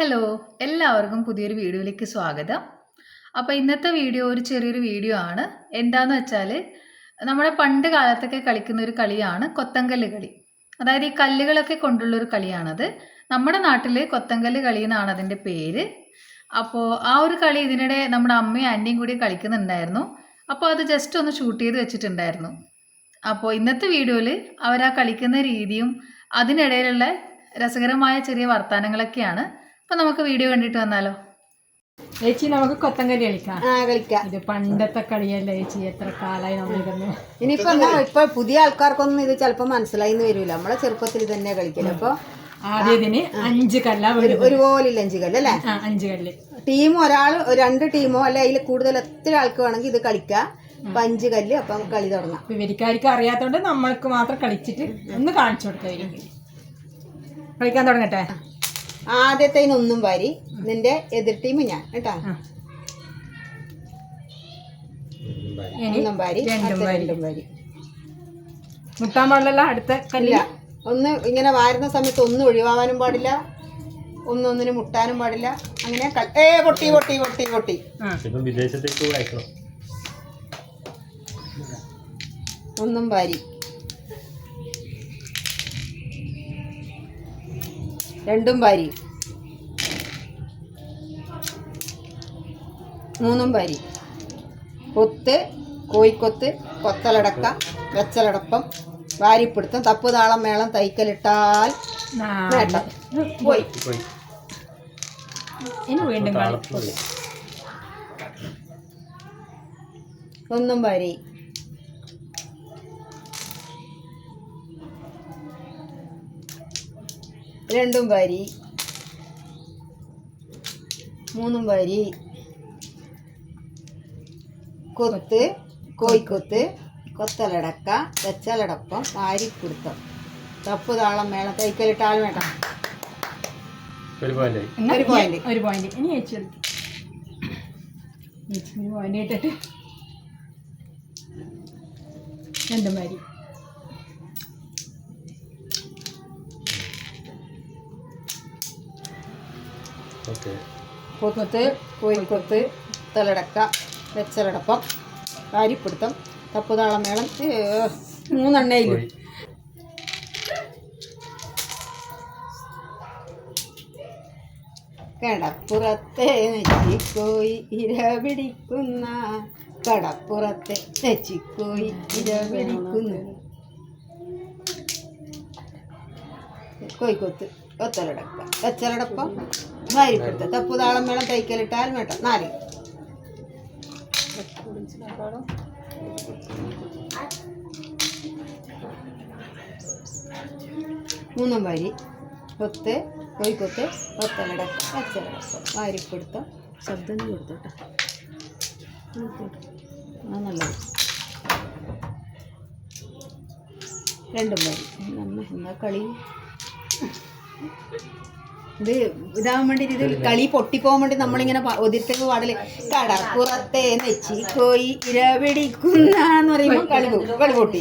Hello എല്ലാവർക്കും പുതിയൊരു വീഡിയോയിലേക്ക് സ്വാഗതം. അപ്പോൾ ഇന്നത്തെ വീഡിയോ ഒരു ചെറിയൊരു വീഡിയോ ആണ്. എന്താന്ന് വെച്ചാൽ നമ്മുടെ പണ്ട് കാലത്തൊക്കെ കളിക്കുന്ന ഒരു കളിയാണ് കൊത്തങ്കല്ല് കളി. അതായത് ഈ കല്ലുകളൊക്കെ കൊണ്ടുള്ള ഒരു കളിയാണത്. നമ്മുടെ നാട്ടിൽ കൊത്തങ്കല്ല് കളി എന്നാണ് അതിന്റെ പേര്. അപ്പോൾ ആ ഒരു കളി ഇതിനിടെ നമ്മുടെ അമ്മയും ആന്റിയും കൂടി കളിക്കുന്നുണ്ടായിരുന്നു. അപ്പോൾ അത് ജസ്റ്റ് ഒന്ന് ഷൂട്ട് ചെയ്ത് വെച്ചിട്ടുണ്ടായിരുന്നു. അപ്പോൾ ഇന്നത്തെ വീഡിയോയിൽ അവരാ കളിക്കുന്ന രീതിയും അതിനിടയിലുള്ള രസകരമായ ചെറിയ വർത്തമാനങ്ങളൊക്കെയാണ് അപ്പോൾ നമുക്ക് വീഡിയോ കണ്ടിട്ട് വന്നാലോ? ചേച്ചി നമുക്ക് കൊത്തം കളിക്കാം. ആ കളിക്കാം. ഇത് പണ്ടത്തെ കളിയല്ലേ ചേച്ചി എത്ര കാലായി നമ്മളിരുന്നു ഇനിയിപ്പോ എന്താ ഇപ്പൊ പുതിയ ആൾക്കാർക്കൊന്നും ഇത് ചിലപ്പോ മനസ്സിലായിന്ന് വരൂല. നമ്മളെ ചെറുപ്പത്തിൽ തന്നെ കളിക്കൽ. അപ്പൊ ആദ്യത്തിന് അഞ്ച് കല്ല ഒരു ഒരുപോലെ അഞ്ച് കല്ല് അല്ലേ? അഞ്ച് കല്ല്. ടീം ഒരാൾ രണ്ട് ടീമോ അല്ലെ അതിൽ കൂടുതൽ എത്ര ആൾക്ക് വേണമെങ്കിൽ ഇത് കളിക്കാം. അപ്പൊ അഞ്ച് കല്ല് അപ്പൊ കളി തുടങ്ങാം. വിവരിക്കാർക്ക് ഇവരിക്കാർക്ക് അറിയാത്തോണ്ട് നമ്മൾക്ക് മാത്രം കളിച്ചിട്ട് ഒന്ന് കാണിച്ചു കൊടുക്കാം കളിക്കാൻ തുടങ്ങട്ടെ? ആദ്യത്തെ ഒന്നും വരി. നിന്റെ എതിർ ടീം ഞാൻ. കേട്ടാ? ഒന്നും വാരി. രണ്ടും വാരി. മുട്ടാൻ പാടില്ല അടുത്ത ഒന്ന് ഇങ്ങനെ വാരുന്ന സമയത്ത് ഒന്നും ഒഴിവാവാനും പാടില്ല. ഒന്നൊന്നിനും മുട്ടാനും പാടില്ല. അങ്ങനെ ഏ പൊട്ടി പൊട്ടി പൊട്ടി പൊട്ടി. വിദേശത്തേക്ക് ഒന്നും വാരി. രണ്ടും വാരി. മൂന്നും വാരി. കൊത്ത് കോഴിക്കൊത്ത് കൊത്തലടക്ക വെച്ചലടപ്പം വാരിപ്പിടുത്തം തപ്പുതാളം മേളം തൈക്കലിട്ടാൽ നാല്. നേട്ടം പോയി. പോയി. ഇനി വീണ്ടും ഒന്നും വാരി. രണ്ടും വരി. മൂന്നും വാരി. കൊത്ത് കോയിക്കൊത്ത് കൊത്തലടക്ക വെച്ചലടപ്പം വാരിക്കുടുത്തം. തപ്പ് താളം മേളം തൈക്കലിട്ടാൽ വേണ്ട. ഒരു പോയിന്റ് ഒരു പോയിന്റ് ഇനി ചേച്ചി കളിക്കും ചേച്ചി ഒരു പോയിന്റ് ഇട്ടിട്ട്. രണ്ടും വാരി. ഓക്കെ കൊത്ത് കോഴിക്കൊത്ത് തലടക്ക വെച്ചലടപ്പം കാരിപ്പിടുത്തം തപ്പുതാളം മേളം മൂന്നെണ്ണയിൽ കടപ്പുറത്തെ നെച്ചിക്കോയി ഇര പിടിക്കുന്ന കടപ്പുറത്തെ നെച്ചിക്കോയി ഇര പിടിക്കുന്നു. കോഴിക്കൊത്ത് ഒത്തലടക്ക വെച്ചലടപ്പം വാരിപ്പിടുത്തം തപ്പുതാളം മേളം തൈക്കലിട്ടാൽ വേണ്ട. നാല്. മൂന്നും വരി. കൊത്ത് കോഴിക്കൊത്ത് ഒത്തലടക്കം പച്ചലടക്കം വാരിപ്പിടുത്തം ശബ്ദം കൊടുത്തോട്ടെ നല്ല നല്ലത്. രണ്ടും വരി. നമ്മ എന്നാ കളി? ഇത് ഇതാവാൻ വേണ്ടി കളി പൊട്ടിപ്പോകാൻ വേണ്ടി നമ്മളിങ്ങനെ ഒതിർത്തേക്ക് പാടൽ കടപ്പുറത്തെ നെച്ചി കോയി ഇര പറയുമ്പോ പറയുമ്പോൾ കളി കളി പൊട്ടി.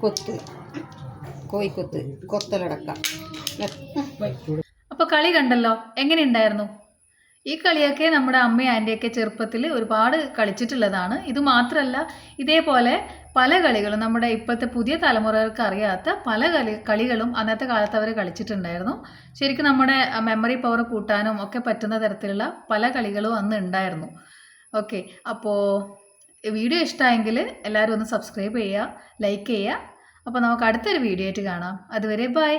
കൊത്ത്. കോഴിക്കൊത്ത് കൊത്തലടക്കം. കളി കണ്ടല്ലോ? എങ്ങനെയുണ്ടായിരുന്നു ഈ കളിയൊക്കെ നമ്മുടെ അമ്മയും ആന്റിയൊക്കെ ചെറുപ്പത്തിൽ ഒരുപാട് കളിച്ചിട്ടുള്ളതാണ്. ഇത് മാത്രമല്ല ഇതേപോലെ പല കളികളും നമ്മുടെ ഇപ്പോഴത്തെ പുതിയ തലമുറകൾക്ക് അറിയാത്ത പല കളി കളികളും അന്നത്തെ കാലത്ത് അവർ കളിച്ചിട്ടുണ്ടായിരുന്നു. ശരിക്കും നമ്മുടെ മെമ്മറി പവർ കൂട്ടാനും ഒക്കെ പറ്റുന്ന തരത്തിലുള്ള പല കളികളും അന്ന് ഉണ്ടായിരുന്നു. ഓക്കെ അപ്പോൾ വീഡിയോ ഇഷ്ടമായെങ്കിൽ എല്ലാവരും ഒന്ന് സബ്സ്ക്രൈബ് ചെയ്യുക ലൈക്ക് ചെയ്യുക. അപ്പോൾ നമുക്ക് അടുത്തൊരു വീഡിയോ ആയിട്ട് കാണാം. അതുവരെ ബൈ